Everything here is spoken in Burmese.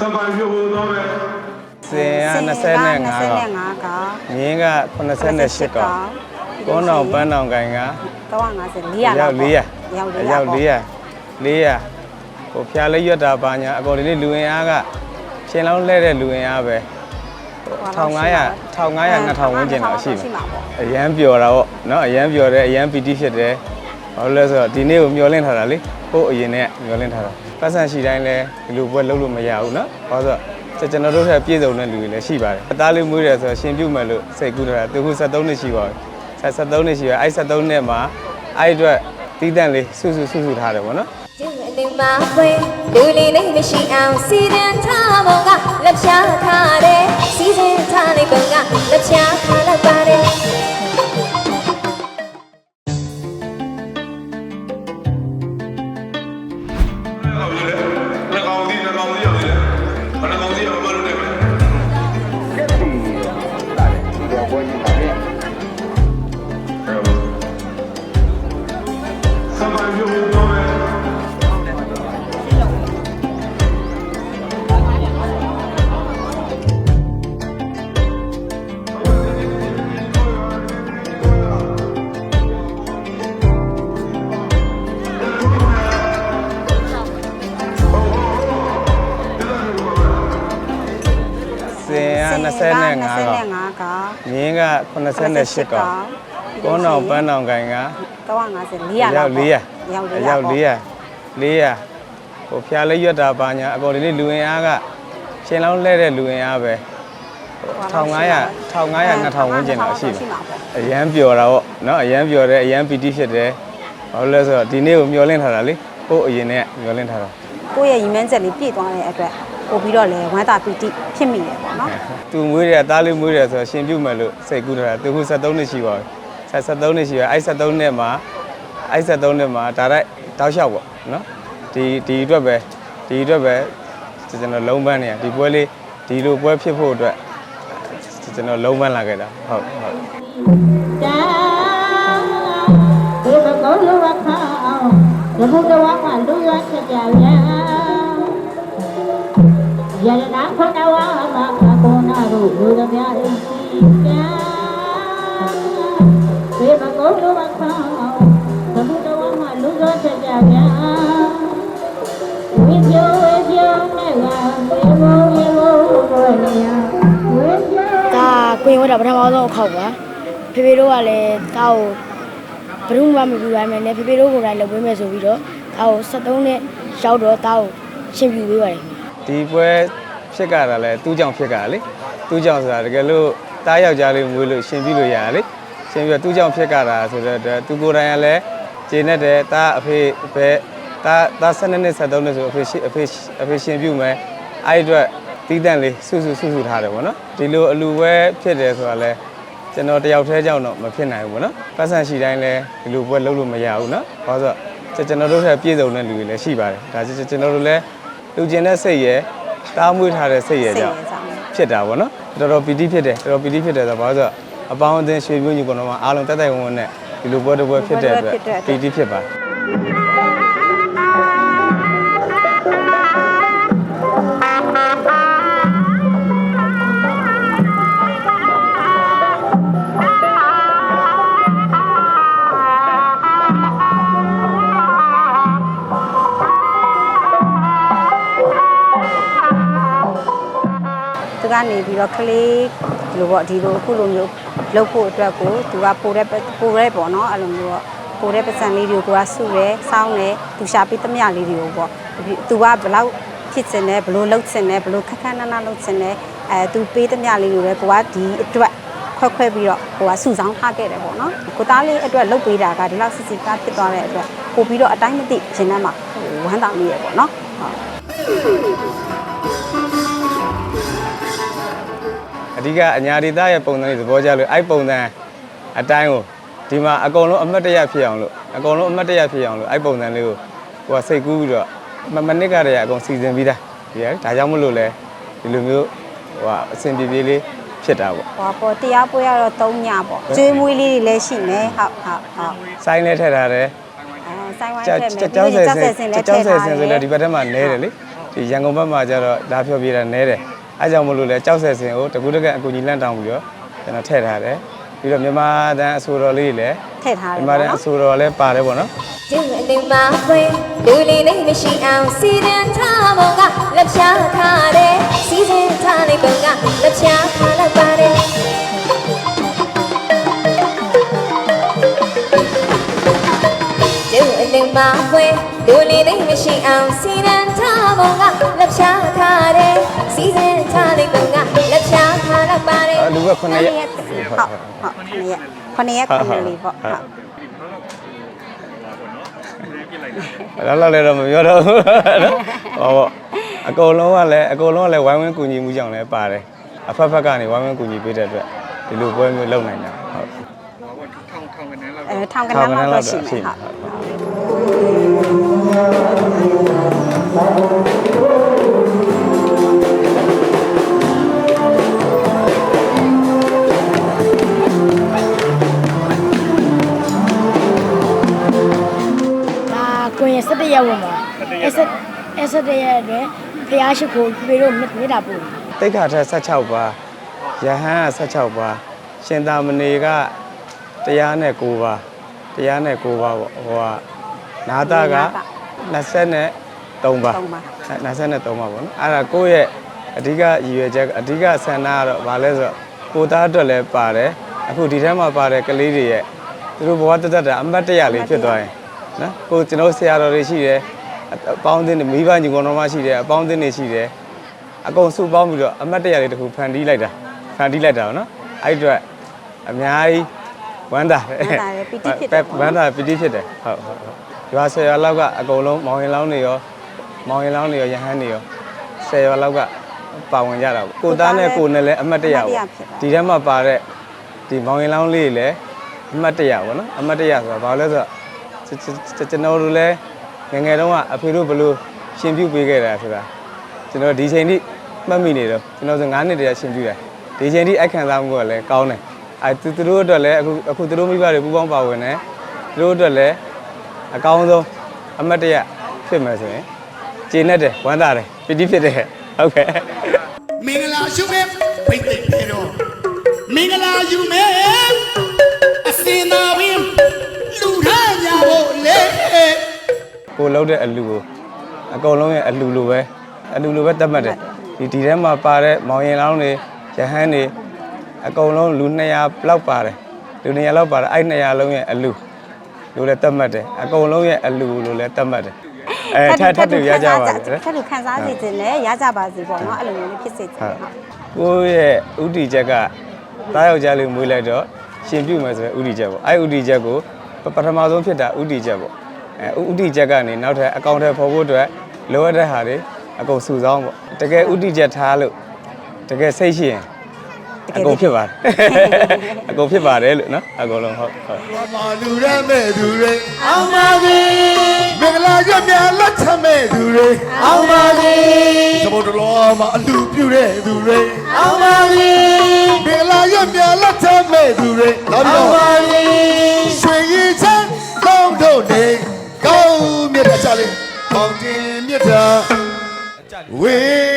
စပိုင်ပြုတ်ဖို့တော့ပဲစင်က25က25ကမြင်းက88កောင်ကုန်းတော်ပန်းတော်ကိုင်က350 400အယောက်400ရောက်အ400ယောက်400 400ဟိုဖျားလေးရွက်တာပါညာအကုန်လေးလူဝင်အားကရှင်လောင်းလဲတဲ့လူဝင်အားပဲ1500 1500 2000ဝန်းကျင်တော့ရှိမှာမှာပေါ့အရန်ပျော်တာပေါ့နော်အရန်ပျော်တယ်အရန်ပီတိဖြစ်တယ်ဘာလို့လဲဆိုတော့ဒီနေ့ကိုမျောလင့်ထားတာလေကို့အရင်နဲ့မျောလင့်ထားတာ ပတ်စံရှိတိုင်းလဲဒီလိုပွဲလုပ်လို့မရဘူးနော်ဘာလို့ဆိုတော့ကျွန်တော်တို့ထက်ပြည့်စုံတဲ့လူတွေလည်းရှိပါတယ်အသားလေးမွေးတယ်ဆိုတော့ရှင်ပြုတ်မယ်လို့စိတ်ကူးထားတာသူခု73နှစ်ရှိပါပြီဆက်73နှစ်ရှိပါအဲ့73နှစ်မှာအဲ့အတွက်တီးတန့်လေးစုစုစုစုထားတယ်ပေါ့နော်ကျင်းအလင်းမဖွင့်လူလေးလေးမရှိအောင်စီစဉ်ထားပုံကလက်ဖြာထား မြင်းက88កောင်ကုန်းတော်ပန်းတော်ကိုင်က350အ400ယောက်400ရောက်အယောက်400 400ဟိုဖျားလေးရွက်တာပါညာအကုန်လေးလူဝင်အားကရှင်လောင်းလဲတဲ့လူဝင်အားပဲ1500 1500 2000ဝန်းကျင်တော့ရှိမှာအရန်ပျော်တာပေါ့နော်အရန်ပျော်တယ်အရန်ပီတိဖြစ်တယ်ဘာလို့လဲဆိုတော့ဒီနေ့ကိုမျောလင့်ထားတာလေကို့အရင်နဲ့မျောလင့်ထားတာကိုယ့်ရဲ့ရည်မှန်းချက်လေးပြည့်သွားတဲ့အတွက် ပို့ပြီးတော့လည်းဝမ်းသာပီတိဖြစ်မိတယ်ပေါ့နော်သူမွေးတယ်သားလေးမွေးတယ်ဆိုတော့ရှင်ပြုတ်မယ်လို့စိတ်ကူးထားတာသူခု73နှစ်ရှိပါပြီဆက်73နှစ်ရှိပါအဲ့73နှစ်မှာအဲ့73နှစ်မှာဒါတိုက်တောက်လျှောက်ပေါ့နော်ဒီဒီအတွက်ပဲဒီအတွက်ပဲကျွန်တော်လုံးပန်းနေရဒီပွဲလေးဒီလိုပွဲဖြစ်ဖို့အတွက်ကျွန်တော်လုံးပန်းလာခဲ့တာဟုတ်ဟုတ်ဒီမကုန်းလိုဝခအောင်ဒီဘုဒ္ဓဝါကလူရချက်ကြပြန် ယရနာခဏဝါမှာကောနာတို့လူသမားအိစီပြန်ဒီမကုန်းလိုဝခအောင်ဒီဘုဒ္ဓဝါကလူရချက်ကြပြန်ဝိပြောဝိပြောနဲ့ကဝေဘောဝေဘောကိုနေရဝေပြောဒါကိုရင်ဝတ်တာပထမဆုံးအခေါက်ပါဖေဖေတို့ကလည်းဒါကိုဘယ်သူမှမပြူရမယ်နဲ့ဖေဖေတို့ကိုယ်တိုင်လုပ်ပေးမယ်ဆိုပြီးတော့ဒါကို73နဲ့ရောက်တော့ဒါကိုရှင်းပြပေးပါတယ်ခင်ဗျ ဒီပွဲဖြစ်ကြတာလဲသူ့ကြောင့်ဖြစ်ကြတာလေသူ့ကြောင့်ဆိုတာတကယ်လို့တားယောက်ျားလေးမွေးလို့ရှင်ပြလို့ရတာလေရှင်ပြတော့သူ့ကြောင့်ဖြစ်ကြတာဆိုတော့သူကိုယ်တိုင်ကလည်းကျေနပ်တယ်တားအဖေပဲတားတား12နှစ်73နှစ်ဆိုအဖေရှိအဖေအဖေရှင်ပြုမယ်အဲ့ဒီအတွက်တီးတန့်လေးစုစုစုစုထားတယ်ပေါ့နော်ဒီလိုအလူပွဲဖြစ်တယ်ဆိုတာလဲကျွန်တော်တယောက်တည်းကြောင့်တော့မဖြစ်နိုင်ဘူးပေါ့နော်ပတ်စံရှိတိုင်းလဲဒီလိုပွဲလုပ်လို့မရဘူးနော်ဘာလို့ဆိုတော့ကျွန်တော်တို့ထက်ပြည့်စုံတဲ့လူတွေလည်းရှိပါတယ်ဒါကျွန်တော်တို့လည်း လူကျင်တဲ့စိတ်ရယ်တားမွေးထားတဲ့စိတ်ရယ်ကြောင့်ကြောင့်ဖြစ်တာပေါ့နော်တော်တော်ပီတိဖြစ်တယ်တော်တော်ပီတိဖြစ်တယ်ဆိုတော့ဘာလို့ဆိုတော့အပေါင်းအသင်းရွှေမျိုးညီကောင်တော်မှာအားလုံးတက်တိုက်ဝန်းဝန်းနဲ့ဒီလိုပွဲတစ်ပွဲဖြစ်တဲ့အတွက်ပီတိဖြစ်ပါတယ် ကနေပြီးတော့ကလေးဒီလိုပေါ့ဒီလိုအခုလိုမျိုးလုပ်ဖို့အတွက်ကိုသူကပိုတဲ့ပိုတဲ့ပေါ့နော်အဲ့လိုမျိုးပေါ့ပိုတဲ့ပစံလေးတွေကိုကစုတယ်စောင်းတယ်သူရှာပြီးသမျှလေးတွေကိုပေါ့သူကဘလောက်ဖြစ်စင်တယ်ဘလို့လှုပ်စင်တယ်ဘလို့ခက်ခက်နန်းနန်းလှုပ်စင်တယ်အဲသူပေးသမျှလေးတွေကိုလည်းကိုကဒီအတွက်ခွဲခွဲပြီးတော့ကိုကစုဆောင်းထားခဲ့တယ်ပေါ့နော်ကိုသားလေးအတွက်လှုပ်ပေးတာကဒီလောက်စစ်စစ်ကားဖြစ်သွားတဲ့အတွက်ပို့ပြီးတော့အတိုင်းမသိရှင်ထဲမှာဟိုဝမ်းသာမိရပေါ့နော်ဟုတ် အဓိကအညာဒေသရဲ့ပုံစံလေးသဘောကျလို့အဲ့ပုံစံအတိုင်းကိုဒီမှာအကုန်လုံးအမတ်တရဖြစ်အောင်လို့အကုန်လုံးအမတ်တရဖြစ်အောင်လို့အဲ့ပုံစံလေးကိုကိုကစိတ်ကူးပြီးတော့မမနစ်ကတည်းကအကုန်စီစဉ်ပြီးသားဒီကဒါကြောင့်မလို့လဲဒီလိုမျိုးဟိုအဆင်ပြေပြေလေးဖြစ်တာပေါ့ဟောပေါ်တရားပွဲရတော့3ညပေါ့ကျွေးမွေးလေးတွေလည်းရှိမယ်ဟုတ်ဟုတ်ဟုတ်စိုင်းလေးထည့်ထားတယ်အဲဆိုင်ဝိုင်းကြောက်ထည့်မယ်ကြောက်ဆယ်ဆင်လည်းကြောက်ဆယ်ဆင်ထဆိုည့်လဲထားဒီဘက်ထဲမှာနဲတယ်လေဒီရန်ကုန်ဘက်မှာကျတော့ဒါဖြောပြေးတာနဲတယ် အဲကြောင့်မလို့လဲကြောက်ဆက်စင်ကိုတကူတကအကူကြီးလန့်တောင်းပြီးတော့ကျွန်တော်ထည့်ထားတယ်ပြီးတော့မြန်မာတန်အဆိုတော်လေးလည်းထည့်ထားတယ်မြန်မာပေါ့တန်အနော်ဆိုတော်လည်းပါတယ်ပေါ့နော်ကျင်းအလင်းမှာဖွင့်လူလေးလေးမရှိအောင်စီရင်ထားမောကလက်ဖြာထားတယ်စီစဉ်ထားတဲ့ပုံကလက်ဖြာထားလိုက်ပါတယ်ကျင်းအလင်းမှာဖွင့်လူလေးလေးမရှိအောင်စီရင်ထားမောကလက်ဖြာထားတယ်စီစဉ် လူက9ရက်ဟုတ်ဟုတ်9ရက်9ရက်9လေးပေါ့ဟုတ်လောက်လောက်လည်းတော့မပြောတော့ဘူးနော်ဟောပေါ့အကုန်လုံးကလည်းအကုန်လုံးကလည်းဝိုင်းဝန်းကူညီမှုကြောင့်လည်းပါတယ်အဖက်ဖက်ကနေဝိုင်းဝန်းကူညီပေးတဲ့အတွက်ဒီလိုပွဲမျိုးလုပ်နိုင်တာဟုတ်အဲထောင်ကနန်းလောက်တော့ရှိမယ်ဟုတ် ရင်17ရက်ဝင်ပါအဲ့ဆက်အဲ့17ရက်အတွင်းဖျားရှိခိုးဖေတို့မြစ်တာပို့တိတ်ခါထက်16ပါယဟန်က16ပါရှင်သာမဏေကတရားနဲ့9ပါတရားနဲ့9ပါပေါ့ဟိုကနာတာက23ပါသုံးပါ23ပါပေါ့နော်အဲ့ဒါကိုယ့်ရဲ့အဓိကရည်ရွယ်ချက်အဓိကဆန္ဒကတော့ဘာလဲဆိုတော့ကိုသားအတွက်လည်းပါတယ်အခုဒီထဲမှာပါတဲ့ကလေးတွေရဲ့သူတို့ဘဝတက်တက်တာအမတ်တရလေးဖြစ်သွားရင် နော်ကိုကျွန်တော်ဆရာတော်တွေရှိတယ်အအပေါင်းအသင်းတွေမိဘညီကောင်တော်မရှိတယ်အပေါင်းအသင်းတွေရှိတယ်အကုန်စုပေါင်းပြီးတော့အမတ်တရလေးတစ်ခုဖန်တီးလိုက်တာဖန်တီးလိုက်တာပေါ့နော်အဲ့ဒီအတွက်အများကြီးဝမ်းသာတယ်ဝမ်းသာတယ်ပီတိဖြစ်တယ်ပေါ့နော်ဝမ်းသာပီတိဖြစ်တယ်ဟုတ်ဟုတ်ဟုတ်ရွာဆယ်ရွာလောက်ကအကုန်လုံးမောင်ရင်လောင်းတွေရောမောင်ရင်လောင်းတွေရောရဟန်းတွေရောဆယ်ရွာလောက်ကပါဝင်ကြတာပေါ့ကိုသားနဲ့ကိုနဲ့လည်းအမတ်တရအမတ်တရပေါ့ဖြစ်တာဒီထဲမှာပါတဲ့ဒီမောင်ရင်လောင်းလေးတွေလည်းအမတ်တရပေါ့နော်အမတ်တရဆိုတာဘာလို့လဲဆိုတော့ ကျွန်ကျွန်တော်တို့လည်းငယ်ငယ်တုန်းကအဖေတို့ဘယ်လို့ရှင်ပြုပေးခဲ့တာဆိုတာကျွန်တော်ဒီချိန်ထိမှတ်မိနေတော့ကျွန်တော်ဆို9နှစ်တည်းရှင်ပြုတယ်ဒီချိန်ထိအိုက်ခံစားမှုကလည်းကောင်းတယ်အဲသူသူတို့အတွက်လည်းအခုအခုသူတို့မိဘတွေပူပေါင်းပါဝင်တယ်သူတို့အတွက်လည်းအကောင်းဆုံးအမတ်တရဖြစ်မယ်ဆိုရင်ကျေနပ်တယ်ဝမ်းသာတယ်ပီတိဖြစ်တယ်ဟုတ်ကဲ့မင်္ဂလာရှုမဲ့ဖိတ်သိပ်ပေတော့မင်္ဂလာယူမဲ့အစင်သာပင် ကိုလှုပ်တဲ့အလူကိုအကုန်လုံးရဲ့အလူလိုပဲအလူလိုပဲတတ်မှတ်တယ်ဒီဒီထဲမှာပါတဲ့မောင်ရင်လောင်းတွေရဟန်းတွေအကုန်လုံးလူ200လောက်ပါတယ်လူ200လောက်ပါတယ်အဲ့200လုံးရဲ့အလူလို့လည်းတတ်မှတ်တယ်အကုန်လုံးရဲ့အလူလို့လည်းတတ်မှတ်တယ်အဲထပ်ထပ်တူရကြပါစေထပ်တူခံစားစေခြင်းနဲ့ရကြပါစေပေါ့နော်အဲ့လိုမျိုးလေးဖြစ်စေချင်ဟုတယ်တ်ဟုတ်ကိုယ့်ရဲ့ဥတီချက်ကတားယောက်ျားလေးမွေးလိုက်တော့ရှင်ပြုမယ်ဆိုရင်ဥတီချက်ပေါ့အဲ့ဥတီချက်ကိုပပထမဆုံးဖြစ်တာဥတီချက်ပေါ့အဲ ဥတီချက်ကနေနောက်ထပ်အကောင့်ထဲပေါ်ဖို့အတွက်လိုအပ်တဲ့ဟာတွေအကုန်စုဆောင်းပေါ့တကယ်ဥတီချက်ထားလို့တကယ်စိတ်ရှိရင်အကုန်ဖြစ်ပါတယ်အကုန်ဖြစ်ပါတယ်လို့နော်အကုန်လုံးဟုတ်ဟုတ်မာလူရမဲ့သူတွေအောင်ပါစေမင်္ဂလာရွတ်မြလက်ထမဲ့သူတွေအောင်ပါစေသဘောတော်မှာအလူပြုတဲ့သူတွေအောင်ပါစေမင်္ဂလာရွတ်မြလက်ထမဲ့သူတွေ ကော